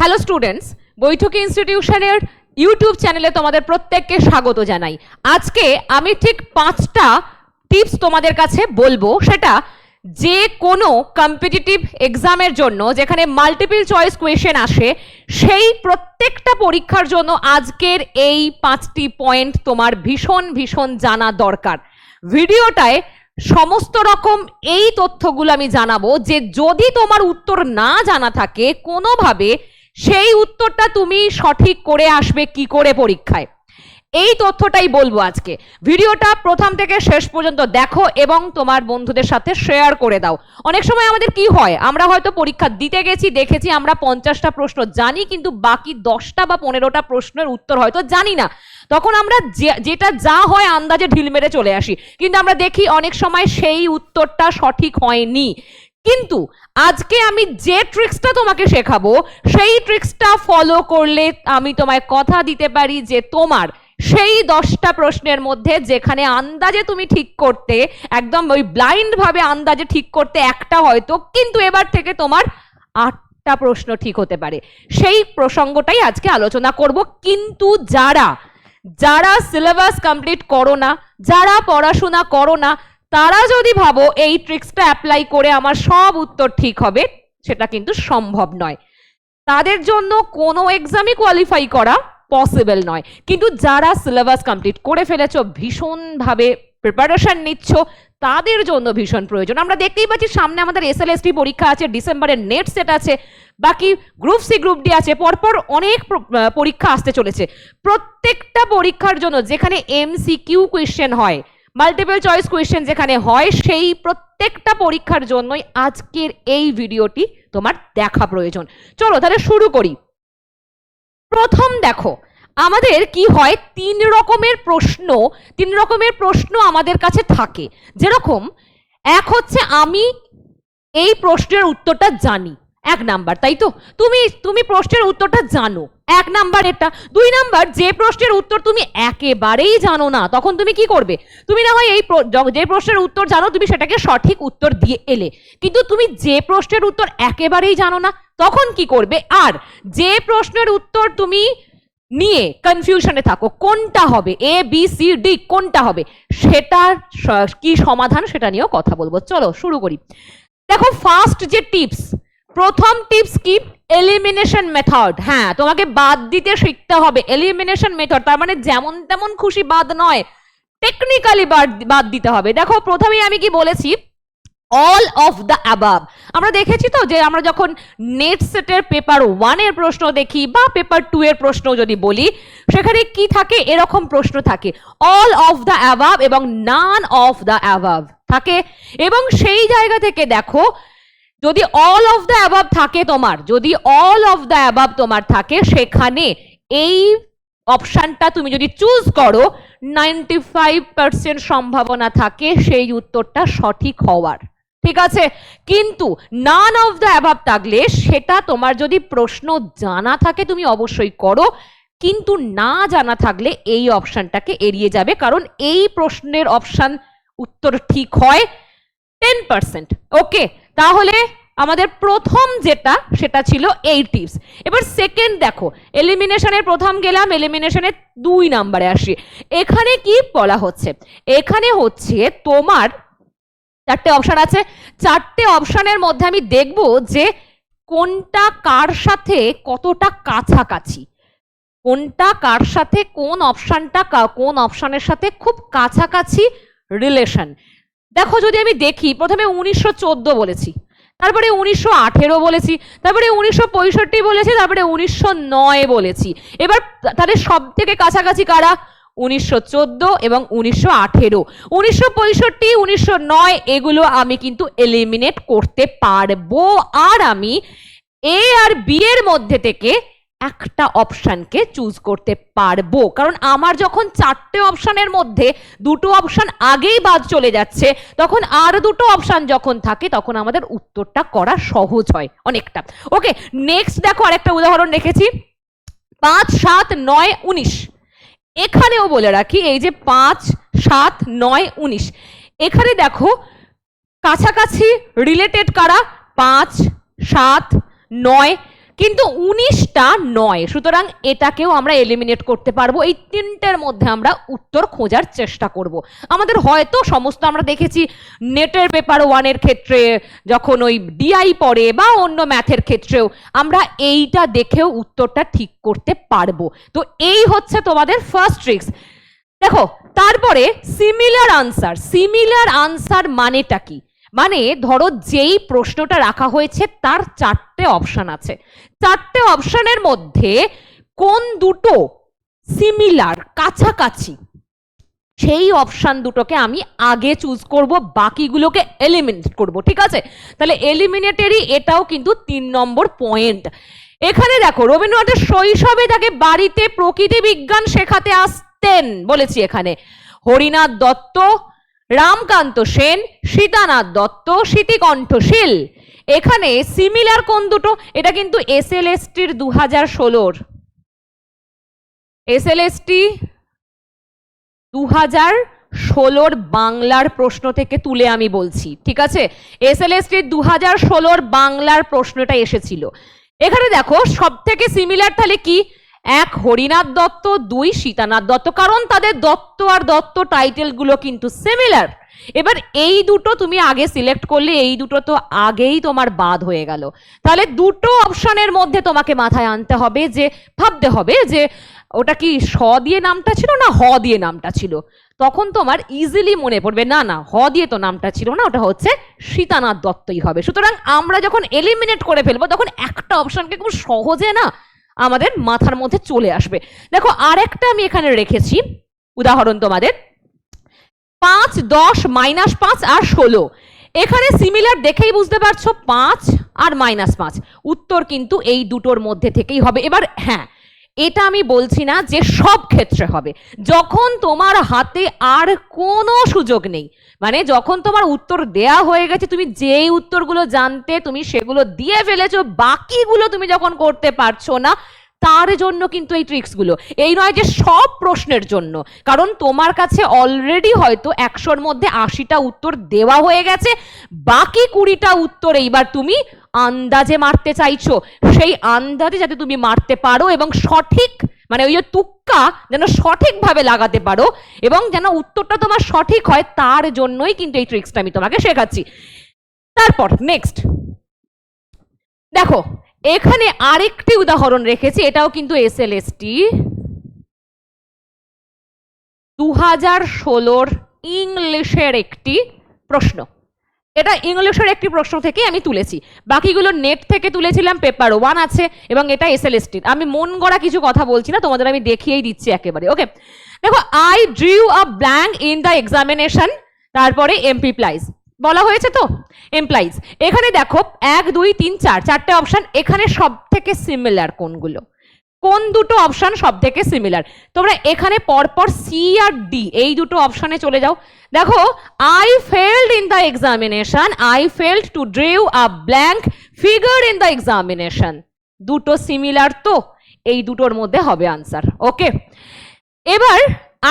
Hello students বৈঠকি ইনস্টিটিউশনের YouTube চ্যানেলে তোমাদের প্রত্যেককে স্বাগত জানাই। আজকে আমি ঠিক পাঁচটা টিপস তোমাদের কাছে বলব। সেটা যে কোনো কম্পিটিটিভ এক্সামের জন্য, যেখানে মাল্টিপল চয়েস কোয়েশ্চেন আসে, সেই প্রত্যেকটা পরীক্ষার জন্য আজকের এই পাঁচটি পয়েন্ট তোমার ভীষণ ভীষণ জানা দরকার। ভিডিওটায় সমস্ত রকম এই তথ্যগুলো আমি জানাব যে যদি তোমার উত্তর না জানা থাকে, কোনোভাবে সেই উত্তরটা তুমি সঠিক করে আসবে কি করে পরীক্ষায়। এই তথ্যটাই বলব আজকে। ভিডিওটা প্রথম থেকে শেষ পর্যন্ত দেখো এবং তোমার বন্ধুদের সাথে শেয়ার করে দাও। অনেক সময় আমাদের কি হয়, আমরা হয়তো পরীক্ষা দিতে গেছি, দেখেছি, আমরা পঞ্চাশটা প্রশ্ন জানি, কিন্তু বাকি দশটা বা পনেরোটা প্রশ্নের উত্তর হয়তো জানি না। তখন আমরা যেটা যা হয় আন্দাজে ঢিল মেরে চলে আসি। কিন্তু আমরা দেখি অনেক সময় সেই উত্তরটা সঠিক হয়নি। কিন্তু আজকে আমি যে ট্রিক্সটা তোমাকে শেখাবো, সেই ট্রিক্সটা ফলো করলে আমি তোমায় কথা দিতে পারি যে তোমার সেই দশটা প্রশ্নের মধ্যে যেখানে আন্দাজে তুমি ঠিক করতে, একদম ওই ব্লাইন্ড ভাবে আন্দাজে ঠিক করতে একটা হয়তো, কিন্তু এবার থেকে তোমার আটটা প্রশ্ন ঠিক হতে পারে। সেই প্রসঙ্গটাই আজকে আলোচনা করব। কিন্তু যারা যারা সিলেবাস কমপ্লিট করো না, যারা পড়াশোনা করো না তারা যদি ভাবো এই ট্রিক্সটা অ্যাপ্লাই করে আমার সব উত্তর ঠিক হবে, সেটা কিন্তু সম্ভব নয়। তাদের জন্য কোনো এক্সামই কোয়ালিফাই করা পসিবল নয়। কিন্তু যারা সিলেবাস কমপ্লিট করে ফেলেছ, ভীষণভাবে প্রিপারেশন নিচ্ছ, তাদের জন্য ভীষণ প্রয়োজন। আমরা দেখতেই পাচ্ছি সামনে আমাদের এসএলএসটি পরীক্ষা আছে ডিসেম্বরের নেট সেট আছে, বাকি গ্রুপ সি গ্রুপ ডি আছে, পরপর অনেক পরীক্ষা আসতে চলেছে। প্রত্যেকটা পরীক্ষার জন্য যেখানে এমসিকিউ কোয়েশ্চেন হয় মাল্টিপল চয়েস কোয়েশ্চেন যেখানে হয়। সেই প্রত্যেকটা পরীক্ষার জন্যই আজকের এই ভিডিওটি তোমার দেখা প্রয়োজন। চলো তাহলে শুরু করি। প্রথম দেখো, আমাদের কি হয়? তিন রকমের প্রশ্ন, তিন রকমের প্রশ্ন আমাদের কাছে থাকে। যেরকম, এক হচ্ছে আমি এই প্রশ্নের উত্তরটা জানি, এক নাম্বার, তাই তো? তুমি তুমি প্রশ্নের উত্তরটা জানো। এক নাম্বার এটা। দুই নাম্বার, যে প্রশ্নের উত্তর তুমি একেবারেই জানো না, তখন তুমি কি করবে? তুমি না হয় এই যে প্রশ্নের উত্তর জানো, তুমি সেটাকে সঠিক উত্তর দিয়ে এলে। কিন্তু তুমি যে প্রশ্নের উত্তর একেবারেই জানো না, তখন কি করবে? আর যে প্রশ্নের উত্তর তুমি নিয়ে কনফিউশনে থাকো, কোনটা হবে? এ বি সি ডি কোনটা হবে? সেটার কি সমাধান সেটা নিয়েও কথা বলব। চলো, শুরু করি। দেখো ফার্স্ট যে টিপস প্রথম টিপস কি? এলিমিনেশন মেথড হ্যাঁ তোমাকে বাদ দিতে শিখতে হবে। এলিমিনেশন মেথড তার মানে যেমন তেমন খুশি বাদ নয় টেকনিক্যালি বাদ বাদ দিতে হবে। দেখো, প্রথমেই আমি কি বলেছি? অল অফ দ্য অ্যাবাব আমরা দেখেছি তো যে আমরা যখন নেট সেটের পেপার ওয়ানের প্রশ্ন দেখি বা পেপার টু এর প্রশ্ন যদি বলি, সেখানে কি থাকে? এরকম প্রশ্ন থাকে। অল অফ দ্য অ্যাবাব এবং নান অফ দ্য অ্যাবাব থাকে। এবং সেই জায়গা থেকে দেখো যদি অল অফ দ্য অ্যাবাব থাকে তোমার, যদি অল অফ দ্য অ্যাবাব তোমার থাকে, সেখানে এই অপশানটা তুমি যদি চুজ করো নাইনটি ফাইভ পার্সেন্ট সম্ভাবনা থাকে সেই উত্তরটা সঠিক হওয়ার। ঠিক আছে? কিন্তু নান অফ দ্য অ্যাভাব থাকলে সেটা তোমার যদি প্রশ্ন জানা থাকে তুমি অবশ্যই করো, কিন্তু না জানা থাকলে এই অপশানটাকে এড়িয়ে যাবে, কারণ এই প্রশ্নের অপশান উত্তর ঠিক হয় টেন পার্সেন্ট ওকে তাহলে আমাদের প্রথম যেটা, সেটা ছিল এই টিপস এবার সেকেন্ড দেখো এলিমিনেশনের প্রথম গেলাম এলিমিনেশনের দুই নাম্বারে আসি। এখানে কি বলা হচ্ছে? এখানে হচ্ছে তোমার চারটে অপশান আছে। চারটে অপশানের মধ্যে আমি দেখব যে কোনটা কার সাথে কতটা কাছাকাছি। কোনটা কার সাথে কোন অপশানটা কোন অপশানের সাথে খুব কাছাকাছি রিলেশন দেখো, যদি আমি দেখি, প্রথমে উনিশশো চোদ্দ বলেছি, তারপরে উনিশশো আঠেরো বলেছি, তারপরে উনিশশো পঁয়ষট্টি বলেছি, তারপরে উনিশশো নয় বলেছি। এবার তাদের সব থেকে কাছাকাছি কারা? উনিশশো চোদ্দ এবং উনিশশো আঠেরো। উনিশশো পঁয়ষট্টি, উনিশশো নয়, এগুলো আমি কিন্তু এলিমিনেট করতে পারব। আর আমি এ আর বি এর মধ্যে থেকে একটা অপশানকে চুজ করতে পারব। কারণ আমার যখন চারটে অপশানের মধ্যে দুটো অপশান আগেই বাদ চলে যাচ্ছে, তখন আর দুটো অপশান যখন থাকে, তখন আমাদের উত্তরটা করা সহজ হয় অনেকটা। ওকে নেক্সট দেখো আরেকটা উদাহরণ রেখেছি। পাঁচ, সাত, নয়, উনিশ। এখানেও বলে রাখি, এই যে পাঁচ, সাত, নয়, উনিশ। এখানে দেখো, কাছাকাছি রিলেটেড কারা? পাঁচ, সাত, নয় কিন্তু উনিশটা নয়। সুতরাং এটাকেও আমরা এলিমিনেট করতে পারব। এই তিনটের মধ্যে আমরা উত্তর খোঁজার চেষ্টা করব। আমাদের হয়তো সমস্ত আমরা দেখেছি নেটের পেপার ওয়ানের ক্ষেত্রে, যখন ওই ডিআই পড়ে বা অন্য ম্যাথের ক্ষেত্রেও, আমরা এইটা দেখেও উত্তরটা ঠিক করতে পারব। তো এই হচ্ছে তোমাদের ফার্স্ট ট্রিক্স দেখো, তারপরে সিমিলার আনসার সিমিলার আনসার মানেটা কি? মানে ধরো যেই প্রশ্নটা রাখা হয়েছে তার চারটে অপশান আছে। চারটে অপশানের মধ্যে কোন দুটো সিমিলার কাছাকাছি, সেই অপশান দুটোকে আমি আগে চুজ করব, বাকিগুলোকে এলিমিনেট করব, ঠিক আছে? তাহলে এলিমিনেটেরই এটাও কিন্তু তিন নম্বর পয়েন্ট এখানে দেখো, রবীন্দ্রনাথের শৈশবে তাকে বাড়িতে প্রকৃতি বিজ্ঞান শেখাতে আসতেন বলেছি এখানে। হরিনাথ দত্ত রামকান্ত সেন, সীতানাথ দত্ত স্মৃতিকণ্ঠশীল এখানে সিমিলার কোন দুটো? এটা কিন্তু এস এল এস টির দু হাজার ষোলোর। এস এল এস টি দু হাজার ষোলোর বাংলার প্রশ্ন থেকে তুলে আমি বলছি, ঠিক আছে? এস এল এস টির দু হাজার ষোলোর বাংলার প্রশ্নটা এসেছিল। এখানে দেখো সব থেকে সিমিলার তাহলে কি? এক হরিনাথ দত্ত, দুই সীতানাথ দত্ত, কারণ তাদের দত্ত আর দত্ত টাইটেলগুলো কিন্তু সিমিলার এবার এই দুটো তুমি আগে সিলেক্ট করলে, এই দুটো তো আগেই তোমার বাদ হয়ে গেল। তাহলে দুটো অপশনের মধ্যে তোমাকে মাথায় আনতে হবে যে, ভাবতে হবে যে, ওটা কি স দিয়ে নামটা ছিল না হ দিয়ে নামটা ছিল? তখন তোমার ইজিলি মনে পড়বে, না না, হ দিয়ে তো নামটা ছিল না, ওটা হচ্ছে সীতানাথ দত্তই হবে। সুতরাং আমরা যখন এলিমিনেট করে ফেলব, তখন একটা অপশনকে খুব সহজে না আমাদের মাথার মধ্যে চলে আসবে। দেখো, আরেকটা আমি এখানে রেখেছি, উদাহরণ তোমাদের। পাঁচ, দশ, মাইনাস পাঁচ আর ষোলো। এখানে সিমিলার দেখেই বুঝতে পারছ, পাঁচ আর মাইনাস পাঁচ। উত্তর কিন্তু এই দুটোর মধ্যে থেকেই হবে। এবার হ্যাঁ এটা আমি বলছি না যে সব ক্ষেত্রে হবে। যখন তোমার হাতে আর কোনো সুযোগ নেই মানে যখন তোমার উত্তর দেয়া হয়ে গেছে, তুমি যেই উত্তরগুলো জানতে, তুমি সেগুলো দিয়ে ফেলেছো, বাকিগুলো তুমি যখন করতে পারছ না, তার জন্য কিন্তু এই ট্রিক্সগুলো। এই নয় যে সব প্রশ্নের জন্য, কারণ তোমার কাছে অলরেডি হয়তো একশোর মধ্যে আশিটা উত্তর দেওয়া হয়ে গেছে, বাকি কুড়িটা উত্তর এইবার তুমি আন্দাজে মারতে চাইছো, সেই আন্দাজে যাতে তুমি মারতে পারো এবং সঠিক মানে ওই যে তুক্কা যেন সঠিকভাবে লাগাতে পারো এবং যেন উত্তরটা তোমার সঠিক হয় তার জন্যই কিন্তু এই ট্রিক্সটা আমি তোমাকে শেখাচ্ছি। তারপর নেক্সট দেখো, এখানে আরেকটি উদাহরণ রেখেছি, এটাও কিন্তু এস এল এস টি দু হাজার ষোলোর ইংলিশের একটি প্রশ্ন। এটা ইংলিশের একটি প্রশ্ন থেকে আমি তুলেছি। বাকিগুলো নেট থেকে তুলেছিলাম পেপার ওয়ান আছে, এবং এটা এস এল আমি মন গড়া কিছু কথা বলছি না, তোমাদের আমি দেখিয়েই দিচ্ছি একেবারে ওকে দেখো I drew a blank in the examination তারপরে এমপি প্লাইজ বলা হয়েছে তো? এমপ্লাইজ এখানে দেখো, এক, দুই, তিন, চার, চারটে অপশান এখানে সব থেকে সিমিলার কোনগুলো? কোন দুটো অপশন সব থেকে সিমিলার তোমরা এখানে পরপর সি আর ডি এই দুটো অপশনে চলে যাও। দেখো I failed in the examination I failed to drew a blank figure in the examination দুটো সিমিলার তো, এই দুটোর মধ্যে হবে আনসার ওকে এবার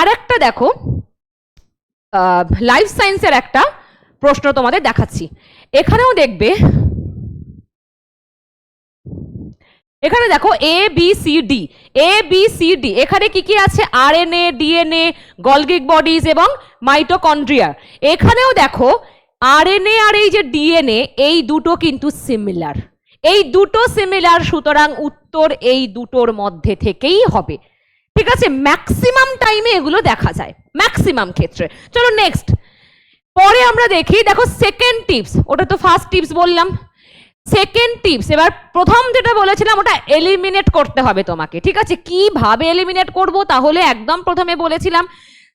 আরেকটা দেখো লাইফ সায়েন্সের একটা প্রশ্ন তোমাদের দেখাচ্ছি। এখানেও দেখবে এখানে দেখো A B C D A B C D এখানে কি কি আছে? R N A DNA Golgi bodies এবং মাইটোকন্ড্রিয়া এখানেও দেখো আর এন এ আর এই যে ডিএনএ এই দুটো কিন্তু সিমিলার এই দুটো সিমিলার সুতরাং উত্তর এই দুটোর মধ্যে থেকেই হবে। ঠিক আছে? ম্যাক্সিমাম টাইমে এগুলো দেখা যায়। ম্যাক্সিমাম ক্ষেত্রে। চলো নেক্সট পরে আমরা দেখি, দেখো সেকেন্ড টিপস ওটা তো ফার্স্ট টিপস বললাম। সেকেন্ড টিপস এবার প্রথম যেটা বলেছিলাম, ওটা এলিমিনেট করতে হবে তোমাকে, ঠিক আছে? কীভাবে এলিমিনেট করব? তাহলে একদম প্রথমে বলেছিলাম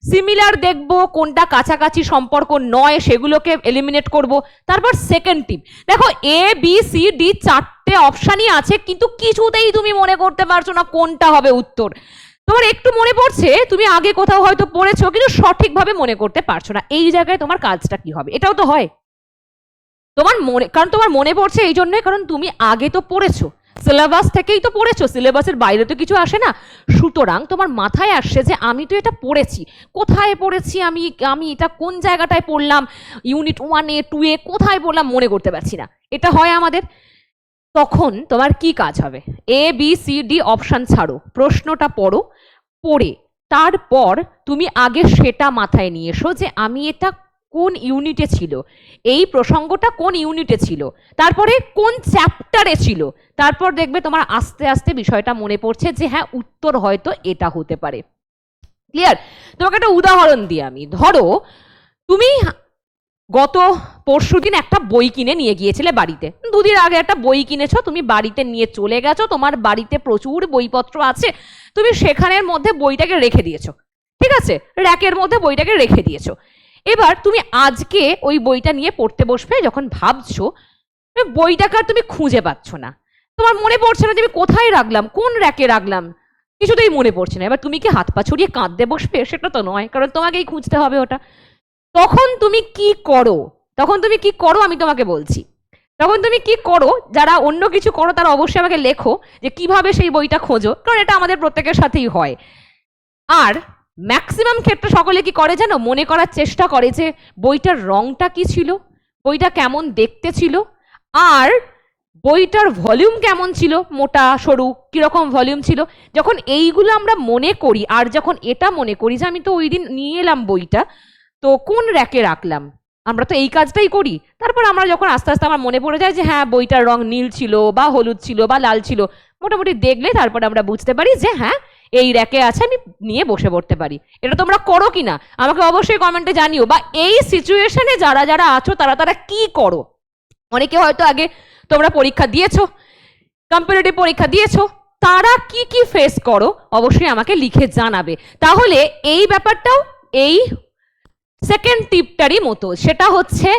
সিমিলার দেখব, কোনটা কাছাকাছি সম্পর্ক নয়, সেগুলোকে এলিমিনেট করব। তারপর সেকেন্ড টিপ দেখো এ বি সি ডি চারটে অপশানই আছে, কিন্তু কিছুতেই তুমি মনে করতে পারছ না কোনটা হবে উত্তর। তোমার একটু মনে পড়ছে? তুমি আগে কোথাও হয়তো পড়েছো, কিন্তু সঠিকভাবে মনে করতে পারছ না। এই জায়গায় তোমার কাজটা কি হবে? এটাও তো হয়। তোমার মনে কারণ তোমার মনে পড়ছে এই জন্যই, কারণ তুমি আগে তো পড়েছো। সিলেবাস থেকেই তো পড়েছো সিলেবাসের বাইরে তো কিছু আসে না। সুতরাং তোমার মাথায় আসছে যে আমি তো এটা পড়েছি। কোথায় পড়েছি আমি? আমি এটা কোন জায়গাটায় পড়লাম? ইউনিট ওয়ানে টু এ, কোথায় পড়লাম? মনে করতে পারছি না। এটা হয় আমাদের। তখন তোমার কি কাজ হবে? A B C D option ছাড়ো। প্রশ্নটা পড়ো, পড়ে। তারপর তুমি আগে সেটা মাথায় নিয়ে এসো যে আমি এটা কোন ইউনিটে ছিল? এই প্রসঙ্গটা কোন ইউনিটে ছিল? তারপরে কোন চ্যাপ্টারে ছিল? তারপর দেখবে তোমার আস্তে আস্তে বিষয়টা মনে পড়ছে যে হ্যাঁ উত্তর হয়তো এটা হতে পারে। ক্লিয়ার তোমাকে একটা উদাহরণ দিই আমি। ধরো, তুমি গত পরশুদিন একটা বই কিনে নিয়ে গিয়েছিলে বাড়িতে। দুদিন আগে একটা বই কিনেছো, তুমি বাড়িতে নিয়ে চলে গেছো, তোমার বাড়িতে প্রচুর বইপত্র আছে, তুমি সেখানের মধ্যে বইটাকে রেখে দিয়েছ। ঠিক আছে? র্যাকের মধ্যে বইটাকে রেখে দিয়েছ। এবার তুমি আজকে ওই বইটা নিয়ে পড়তে বসবে, যখন ভাবছ বইটাকে আর তুমি খুঁজে পাচ্ছ না। তোমার মনে পড়ছে না যে আমি কোথায় রাখলাম, কোন র্যাকে রাখলাম? কিছুতেই মনে পড়ছে না। এবার তুমি কি হাত পা ছড়িয়ে কাঁদতে বসবে? সেটা তো নয়, কারণ তোমাকেই খুঁজতে হবে ওটা। তখন তুমি কি করো? তখন তুমি কি করো আমি তোমাকে বলছি। তখন তুমি কি করো? যারা অন্য কিছু করো, তারা অবশ্যই আমাকে লেখো যে কীভাবে সেই বইটা খোঁজো, কারণ এটা আমাদের প্রত্যেকের সাথেই হয়। আর ম্যাক্সিমাম ক্ষেত্রে সকলে কি করে জানো? মনে করার চেষ্টা করে যে বইটার রংটা কি ছিল? বইটা কেমন দেখতে ছিল? আর বইটার ভলিউম কেমন ছিল? মোটা, সরু, কীরকম ভলিউম ছিল? যখন এইগুলো আমরা মনে করি, আর যখন এটা মনে করি যে আমি তো ওই দিন নিয়ে এলাম বইটা, তো কোন র্যাকে রাখলাম? আমরা তো এই কাজটাই করি। তারপর আমরা যখন আস্তে আস্তে আমার মনে পড়ে যায় যে হ্যাঁ বইটার রং নীল ছিল বা হলুদ ছিল বা লাল ছিল, মোটামুটি দেখলে তারপরে আমরা বুঝতে পারি যে হ্যাঁ এই র্যাকে আছে, আমি নিয়ে বসে পড়তে পারি। এটা তোমরা করো কি না আমাকে অবশ্যই কমেন্টে জানিও। বা এই সিচুয়েশনে যারা যারা আছো, তারা তারা কি করো? অনেকে হয়তো আগে তোমরা পরীক্ষা দিয়েছ কম্পিটিটিভ পরীক্ষা দিয়েছ, তারা কি কি ফেস করো, অবশ্যই আমাকে লিখে জানাবে। তাহলে এই ব্যাপারটাও এই সেকেন্ড টিপটারই মতো। সেটা হচ্ছে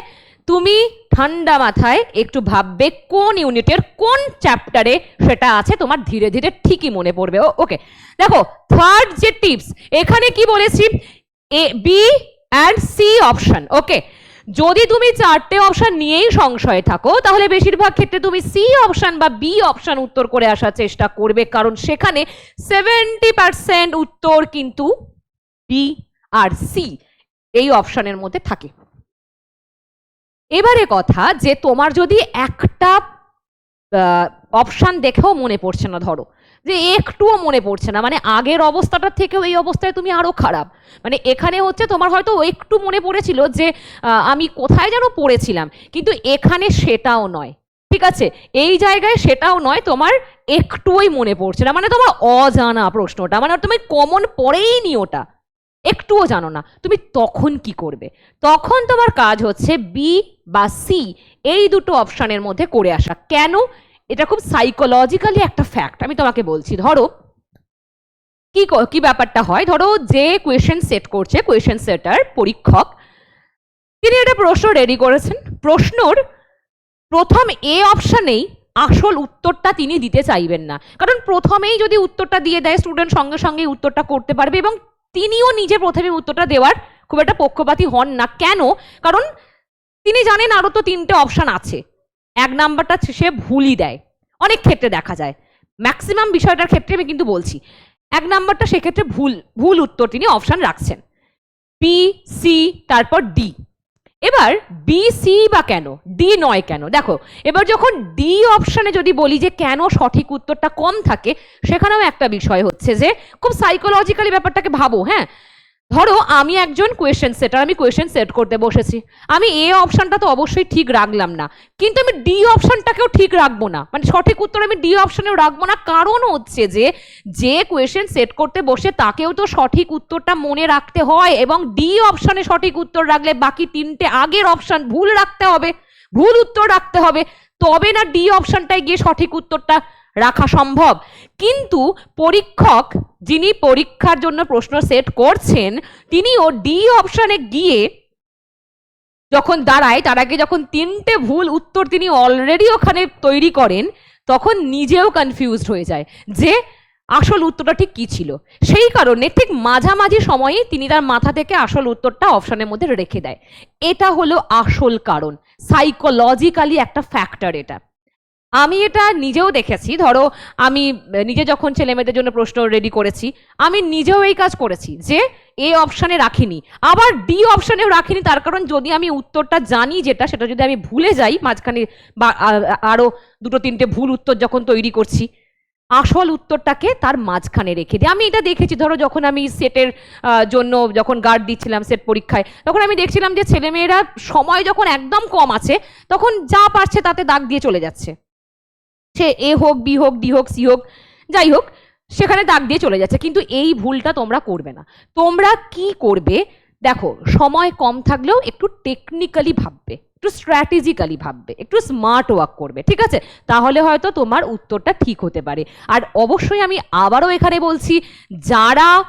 তুমি ঠান্ডা মাথায় একটু ভাববে কোন ইউনিটের কোন চ্যাপ্টারে সেটা আছে, তোমার ধীরে ধীরে ঠিকই মনে পড়বে। ওকে। দেখো থার্ড যে টিপস এখানে কি বলেছি? A B and C option okay. যদি তুমি চারটে অপশন নিয়েই সংশয়ে থাকো, তাহলে বেশিরভাগ ক্ষেত্রে তুমি সি অপশন বা বি অপশন উত্তর করে আসার চেষ্টা করবে, কারণ সেখানে সেভেন্টি পার্সেন্ট উত্তর কিন্তু বি আর সি এই অপশনের মধ্যে থাকে। এবারে কথা যে তোমার যদি একটা অপশান দেখেও মনে পড়ছে না, ধরো। যে একটুও মনে পড়ছে না মানে আগের অবস্থাটার থেকেও এই অবস্থায় তুমি আরও খারাপ। মানে এখানে হচ্ছে তোমার হয়তো একটু মনে পড়েছিল যে আমি কোথায় যেন পড়েছিলাম, কিন্তু এখানে সেটাও নয়, ঠিক আছে? এই জায়গায় সেটাও নয়, তোমার একটুই মনে পড়ছে না মানে তোমার অজানা প্রশ্নটা মানে তুমি কমন পড়েই নি ওটা। একটুও জানো না, তুমি তখন কি করবে? তখন তোমার কাজ হচ্ছে বি বা সি এই দুটো অপশানের মধ্যে করে আসা। কেন? এটা খুব সাইকোলজিক্যালি একটা ফ্যাক্ট আমি তোমাকে বলছি, ধরো কি ক- ব্যাপারটা হয়? ধরো যে কোয়েশ্চেন সেট করছে কোয়েশ্চেন সেটার পরীক্ষক, তিনি একটা প্রশ্ন রেডি করেছেন। প্রশ্নর প্রথম এ অপশানেই আসল উত্তরটা তিনি দিতে চাইবেন না। কারণ প্রথমেই যদি উত্তরটা দিয়ে দেয় স্টুডেন্ট সঙ্গে সঙ্গে উত্তরটা করতে পারবে এবং তিনিও নিজে প্রথমে উত্তরটা দেওয়ার খুব একটা পক্ষপাতী হন না। কেন? কারণ তিনি জানেন আরও তো তিনটে অপশান আছে। এক নাম্বারটা সে ভুলই দেয়। অনেক ক্ষেত্রে দেখা যায়। ম্যাক্সিমাম বিষয়টার ক্ষেত্রে আমি কিন্তু বলছি। এক নাম্বারটা সেক্ষেত্রে ভুল ভুল উত্তর তিনি অপশান রাখছেন। বি সি তারপর ডি এবার বি সি বা কেন? ডি নয় কেন? দেখো, এবার যখন ডি অপশানে যদি বলি যে কেন সঠিক উত্তরটা কম থাকে, সেখানেও একটা বিষয় হচ্ছে যে, খুব সাইকোলজিক্যালি ব্যাপারটাকে ভাবো হ্যাঁ? ধরো আমি একজন কোয়েশ্চেন সেটার আমি কোয়েশ্চেন সেট করতে বসেছি। আমি এ অপশনটা তো অবশ্যই ঠিক রাখলাম না। কিন্তু আমি ডি অপশনটাকেও ঠিক রাখব না। মানে সঠিক উত্তর আমি ডি অপশনেও রাখব না। কারণ হচ্ছে যে যে কোয়েশ্চেন সেট করতে বসে তাকেও তো সঠিক উত্তরটা মনে রাখতে হয় এবং ডি অপশনে সঠিক উত্তর রাখলে বাকি তিনটে আগের অপশন ভুল রাখতে হবে, ভুল উত্তর রাখতে হবে। তবে না ডি অপশনটায় গিয়ে সঠিক উত্তরটা রাখা সম্ভব। কিন্তু পরীক্ষক যিনি পরীক্ষার জন্য প্রশ্ন সেট করছেন, তিনিও ডি অপশনে গিয়ে যখন দাঁড়ায়, তার আগে যখন তিনটে ভুল উত্তর তিনি অলরেডি ওখানে তৈরি করেন, তখন নিজেও কনফিউজড হয়ে যায় যে আসল উত্তরটা ঠিক কি ছিল। সেই কারণে ঠিক মাঝামাঝি সময়ে তিনি তার মাথা থেকে আসল উত্তরটা অপশনের মধ্যে রেখে দেয়। এটা হলো আসল কারণ। সাইকোলজিক্যালি একটা ফ্যাক্টর এটা। আমি এটা নিজেও দেখেছি, ধরো আমি নিজে যখন ছেলে মেয়েদের জন্য প্রশ্ন রেডি করেছি, আমি নিজেও এই কাজ করেছি যে এ অপশানে রাখিনি। আবার ডি অপশানেও রাখিনি, তার কারণ যদি আমি উত্তরটা জানি যেটা, সেটা যদি আমি ভুলে যাই, মাঝখানে বা, আ- আরও দুটো তিনটে ভুল উত্তর যখন তৈরি করছি, আসল উত্তরটাকে তার মাঝখানে রেখে দিই। আমি এটা দেখেছি, ধরো যখন আমি সেটের জন্য যখন গার্ড দিচ্ছিলাম সেট পরীক্ষায়, তখন আমি দেখছিলাম যে ছেলেমেয়েরা সময় যখন একদম কম আছে, তখন যা পারছে তাতে দাগ দিয়ে চলে যাচ্ছে। সে এ হোক, বি হোক, ডি হোক, সি হোক, যাই হোক, সেখানে দাগ দিয়ে চলে যাচ্ছে। কিন্তু এই ভুলটা তোমরা করবে না। তোমরা কি করবে? দেখো, সময় কম থাকলেও একটু টেকনিক্যালি ভাববে, একটু স্ট্র্যাটেজিক্যালি ভাববে, একটু স্মার্ট ওয়ার্ক করবে, ঠিক আছে? তাহলে হয়তো তোমার উত্তরটা ঠিক হতে পারে। আর অবশ্যই আমি আবারও এখানে বলছি, যারা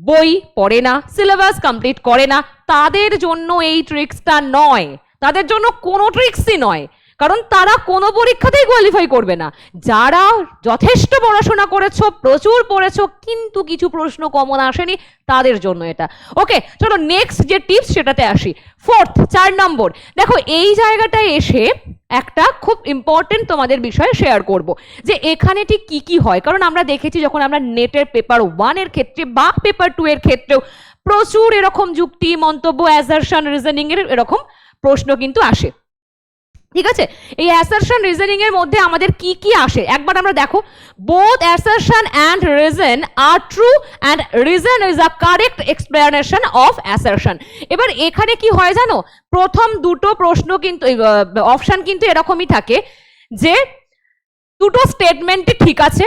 বই পড়ে না সিলেবাস কমপ্লিট করে না, তাদের জন্য এই ট্রিক্সটা নয়। তাদের জন্য কোনো ট্রিক্সই নয়। কারণ তারা কোনো পরীক্ষাতেই কোয়ালিফাই করবে না। যারা যথেষ্ট পড়াশোনা করেছ, প্রচুর পড়েছো, কিন্তু কিছু প্রশ্ন কমন আসেনি, তাদের জন্য এটা। ওকে চলো নেক্সট যে টিপস সেটাতে আসি। ফোর্থ চার নম্বর। দেখো, এই জায়গাটায় এসে একটা খুব ইম্পর্টেন্ট তোমাদের বিষয়ে শেয়ার করব। যে এখানে ঠিক কি কি হয়? কারণ আমরা দেখেছি যখন আমরা নেটের পেপার ওয়ানের ক্ষেত্রে বা পেপার টু এর ক্ষেত্রেও প্রচুর এরকম যুক্তি, মন্তব্য অ্যাজারশন রিজনিং এর এরকম প্রশ্ন কিন্তু আসে। ঠিক আছে? এই অ্যাসারশন রিজনিং এর মধ্যে আমাদের কি কি আসে? একবার আমরা দেখো both assertion and reason are true and reason is a correct explanation of assertion এবার এখানে কি হয় জানো? প্রথম দুটো প্রশ্ন কিন্তু অপশন কিন্তু এরকমই থাকে যে, দুটো স্টেটমেন্টই ঠিক আছে,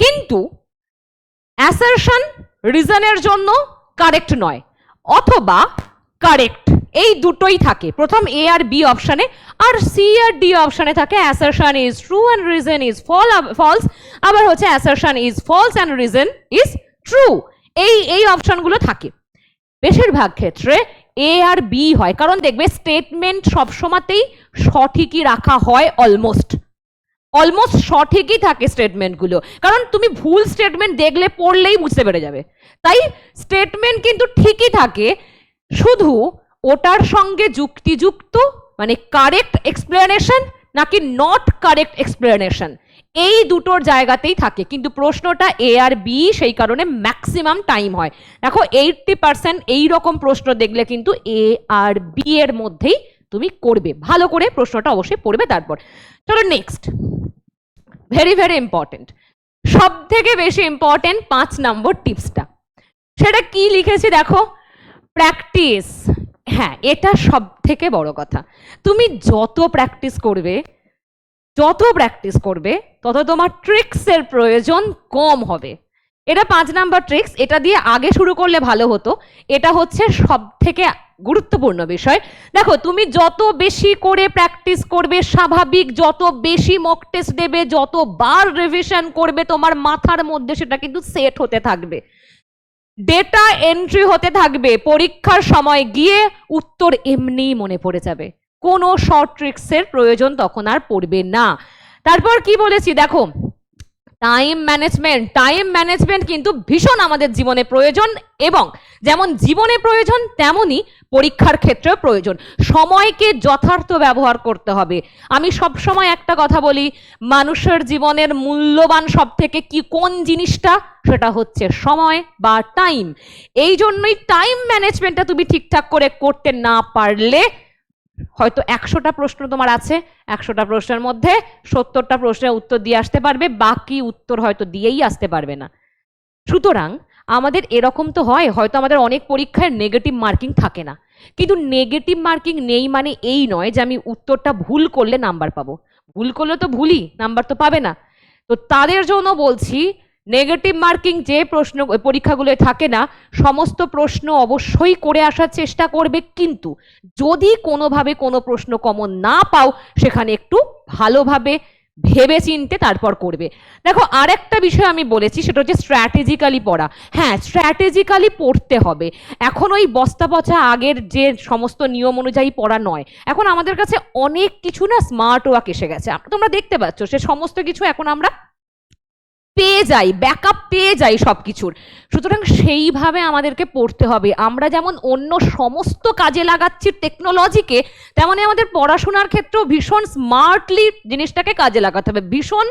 কিন্তু অ্যাসারশন রিজনের জন্য কারেক্ট নয়, অথবা কারেক্ট এই দুটোই থাকে। প্রথম এ আর বি অপশানে আর সি আর ডি অপশানে থাকে assertion is true and reason is fall false আবার হচ্ছে assertion is false and reason is true এই এই অপশানগুলো থাকে। বেশিরভাগ ক্ষেত্রে এ আর বি হয়, কারণ দেখবে স্টেটমেন্ট সবসময়তেই সঠিকই রাখা হয় অলমোস্ট অলমোস্ট সঠিকই থাকে স্টেটমেন্টগুলো কারণ তুমি ভুল স্টেটমেন্ট দেখলে পড়লেই বুঝতে পেরে যাবে। তাই স্টেটমেন্ট কিন্তু ঠিকই থাকে, শুধু ওটার সঙ্গে যুক্তিযুক্ত মানে কারেক্ট এক্সপ্লেনেশন নাকি নট কারেক্ট এক্সপ্লেনেশন এই দুটোর জায়গাতেই থাকে। কিন্তু প্রশ্নটা এ আর বি সেই কারণে ম্যাক্সিমাম টাইম হয়। দেখো এইটটি পার্সেন্ট এইরকম প্রশ্ন দেখলে কিন্তু এ আর বি এর মধ্যেই তুমি করবে। ভালো করে প্রশ্নটা অবশ্যই পড়বে তারপর। চলো নেক্সট ভেরি ভেরি ইম্পর্টেন্ট সব থেকে বেশি ইম্পর্টেন্ট পাঁচ নম্বর টিপসটা সেটা কি লিখেছি দেখো? প্র্যাকটিস হ্যাঁ এটা সব থেকে বড় কথা। তুমি যত প্র্যাকটিস করবে, যত প্র্যাকটিস করবে, তত তোমার ট্রিক্সের প্রয়োজন কম হবে। এটা পাঁচ নাম্বার ট্রিক্স এটা দিয়ে আগে শুরু করলে ভালো হতো। এটা হচ্ছে সব থেকে গুরুত্বপূর্ণ বিষয়। দেখো, তুমি যত বেশি করে প্র্যাকটিস করবে স্বাভাবিক, যত বেশি মক টেস্ট দেবে যত বার রিভিশন করবে, তোমার মাথার মধ্যে সেটা কিন্তু সেট হতে থাকবে। ডেটা এন্ট্রি হতে থাকবে। পরীক্ষার সময় গিয়ে উত্তর এমনিই মনে পড়ে যাবে। কোনো শর্ট ট্রিক্সের প্রয়োজন তখন আর পড়বে না। তারপর কি বলেছি? দেখো টাইম ম্যানেজমেন্ট টাইম ম্যানেজমেন্ট কিন্তু ভীষণ আমাদের জীবনে প্রয়োজন এবং যেমন জীবনে প্রয়োজন, তেমনই পরীক্ষার ক্ষেত্রেও প্রয়োজন। সময়কে যথার্থ ব্যবহার করতে হবে। আমি সব সময় একটা কথা বলি, মানুষের জীবনের মূল্যবান সব থেকে কি কোন জিনিসটা? সেটা হচ্ছে সময় বা টাইম এই জন্যই টাইম ম্যানেজমেন্টটা তুমি ঠিকঠাক করে করতে না পারলে হয়তো একশোটা প্রশ্ন তোমার আছে, একশোটা প্রশ্নের মধ্যে সত্তরটা প্রশ্নের উত্তর দিয়ে আসতে পারবে, বাকি উত্তর হয়তো দিয়েই আসতে পারবে না। সুতরাং আমাদের এরকম তো হয়, হয়তো আমাদের অনেক পরীক্ষায় নেগেটিভ মার্কিং থাকে না। কিন্তু নেগেটিভ মার্কিং নেই মানে এই নয় যে আমি উত্তরটা ভুল করলে নাম্বার পাবো। ভুল করলে তো ভুলই নাম্বার তো পাবে না। তো তাদের জন্য বলছি নেগেটিভ মার্কিং যে প্রশ্ন পরীক্ষাগুলো থাকে না, সমস্ত প্রশ্ন অবশ্যই করে আসার চেষ্টা করবে, কিন্তু যদি কোনোভাবে কোনো প্রশ্ন কমন না পাও, সেখানে একটু ভালোভাবে ভেবে চিনতে তারপর করবে। দেখো, আরেকটা বিষয় আমি বলেছি, সেটা হচ্ছে স্ট্র্যাটেজিক্যালি পড়া। হ্যাঁ স্ট্র্যাটেজিক্যালি পড়তে হবে। এখন ওই বস্তা পচা আগের যে সমস্ত নিয়ম অনুযায়ী পড়া নয়, এখন আমাদের কাছে অনেক কিছু না স্মার্ট ওয়ার্ক এসে গেছে। তোমরা দেখতে পাচ্ছ, সে সমস্ত কিছু এখন আমরা পেয়ে যাই ব্যাকআপ পেয়ে যাই সব কিছুর সুতরাং সেইভাবে আমাদেরকে পড়তে হবে। আমরা যেমন অন্য সমস্ত কাজে লাগাচ্ছি টেকনোলজিকে তেমনি আমাদের পড়াশোনার ক্ষেত্রেও ভীষণ স্মার্টলি জিনিসটাকে কাজে লাগাতে হবে। ভীষণ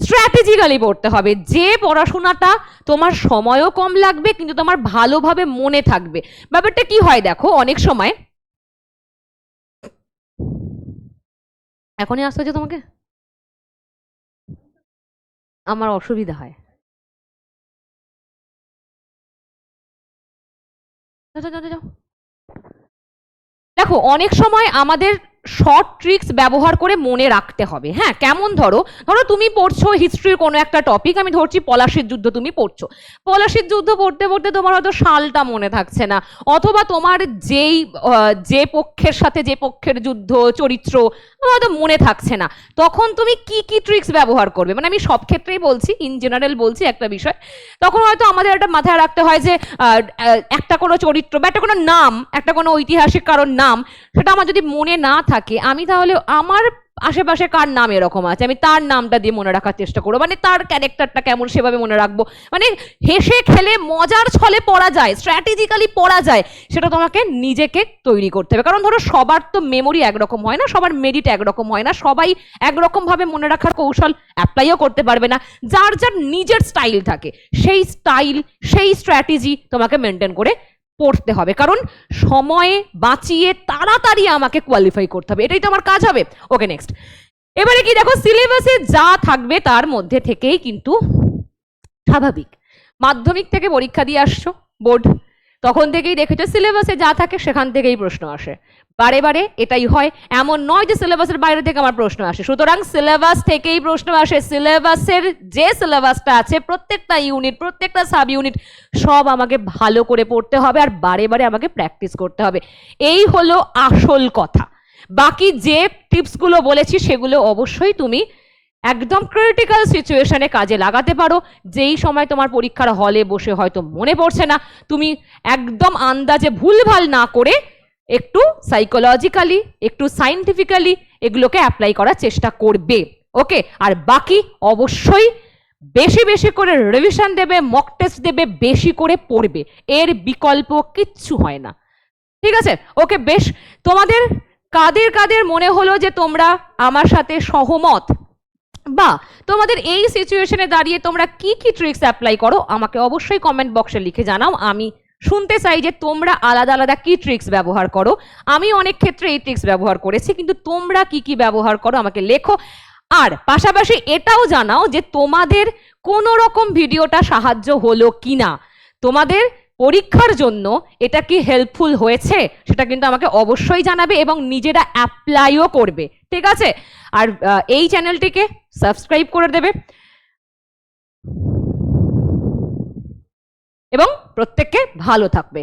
স্ট্র্যাটেজিক্যালি পড়তে হবে। যে পড়াশোনাটা তোমার সময়ও কম লাগবে, কিন্তু তোমার ভালোভাবে মনে থাকবে। ব্যাপারটা কি হয় দেখো, অনেক সময় এখনই আসতে হচ্ছে তোমাকে? আমার অসুবিধা হয়। দেখো অনেক সময় আমাদের শর্ট ট্রিক্স ব্যবহার করে মনে রাখতে হবে। হ্যাঁ কেমন ধরো? ধরো তুমি পড়ছো হিস্ট্রির কোনো একটা টপিক আমি ধরছি পলাশির যুদ্ধ তুমি পড়ছো। পলাশির যুদ্ধ পড়তে পড়তে তোমার হয়তো সালটা মনে থাকছে না। অথবা তোমার যেই যে পক্ষের সাথে যে পক্ষের যুদ্ধ, চরিত্র হয়তো মনে থাকছে না। তখন তুমি কি কি ট্রিক্স ব্যবহার করবে? মানে আমি সব ক্ষেত্রেই বলছি ইন জেনারেল বলছি একটা বিষয়। তখন হয়তো আমাদের একটা মাথায় রাখতে হয় যে একটা কোনো চরিত্র বা একটা কোনো নাম, একটা কোনো ঐতিহাসিক কারোর নাম, সেটা আমার যদি মনে না থাকে আমি তাহলে আমার আশেপাশে কার নাম এরকম আছে? আমি তার নামটা দিয়ে মনে রাখার চেষ্টা করব। মানে তার ক্যারেক্টারটা কেমন সেভাবে মনে রাখব? মানে হেসে খেলে মজার ছলে পড়া যায় স্ট্র্যাটেজিক্যালি পড়া যায়, সেটা তোমাকে নিজেকে তৈরি করতে হবে। কারণ ধরো সবার তো মেমোরি একরকম হয় না, সবার মেরিট একরকম হয় না, সবাই একরকম ভাবে মনে রাখার কৌশল অ্যাপ্লাইও করতে পারবে না। যার যার নিজের স্টাইল থাকে, সেই স্টাইল সেই স্ট্র্যাটেজি তোমাকে মেনটেন করে পড়তে হবে। কারণ সময়ে বাঁচিয়ে তাড়াতাড়ি আমাকে কোয়ালিফাই করতে হবে। এটাই তো আমার কাজ হবে। ওকে নেক্সট এবারে কি দেখো সিলেবাসে যা থাকবে তার মধ্যে থেকেই কিন্তু স্বাভাবিক। মাধ্যমিক থেকে পরীক্ষা দিয়ে আসছো, বোর্ড। তখন থেকেই দেখেছ সিলেবাসে যা থাকে সেখান থেকেই প্রশ্ন আসে। বারে বারে এটাই হয়, এমন নয় যে সিলেবাসের বাইরে থেকে আমার প্রশ্ন আসে। সুতরাং সিলেবাস থেকেই প্রশ্ন আসে সিলেবাসের যে সিলেবাসটা আছে, প্রত্যেকটা ইউনিট প্রত্যেকটা সাব ইউনিট সব আমাকে ভালো করে পড়তে হবে আর বারে বারে আমাকে প্র্যাকটিস করতে হবে। এই হলো আসল কথা। বাকি যে টিপসগুলো বলেছি সেগুলো অবশ্যই তুমি একদম ক্রিটিক্যাল সিচুয়েশনে কাজে লাগাতে পারো। যেই সময় তোমার পরীক্ষার হলে বসে হয়তো মনে পড়ছে না, তুমি একদম আন্দাজে ভুলভাল না করে একটু সাইকোলজিক্যালি একটু সাইন্টিফিক্যালি এগুলোকে অ্যাপ্লাই করার চেষ্টা করবে। ওকে আর বাকি অবশ্যই বেশি বেশি করে রিভিশন দেবে মক টেস্ট দেবে, বেশি করে পড়বে। এর বিকল্প কিচ্ছু হয় না। ঠিক আছে? ওকে বেশ। তোমাদের কাদের কাদের মনে হলো যে তোমরা আমার সাথে সহমত? বা তোমাদের এই সিচুয়েশনে দাঁড়িয়ে তোমরা কি কি ট্রিক্স অ্যাপ্লাই করো, আমাকে অবশ্যই কমেন্ট বক্সে লিখে জানাও। আমি শুনতে চাই যে তোমরা আলাদা আলাদা কি ট্রিক্স ব্যবহার করো। আমি অনেক ক্ষেত্রে এই ট্রিক্স ব্যবহার করেছি, কিন্তু তোমরা কি কি ব্যবহার করো আমাকে লেখো। আর পাশাপাশি এটাও জানাও যে তোমাদের কোনো রকম ভিডিওটা সাহায্য হলো কিনা। তোমাদের পরীক্ষার জন্য এটা কি হেল্পফুল হয়েছে? সেটা কিন্তু আমাকে অবশ্যই জানাবে এবং নিজেরা অ্যাপ্লাইও করবে। ঠিক আছে? আর এই চ্যানেলটিকে সাবস্ক্রাইব করে দেবে। এবং প্রত্যেককে ভালো থাকবে।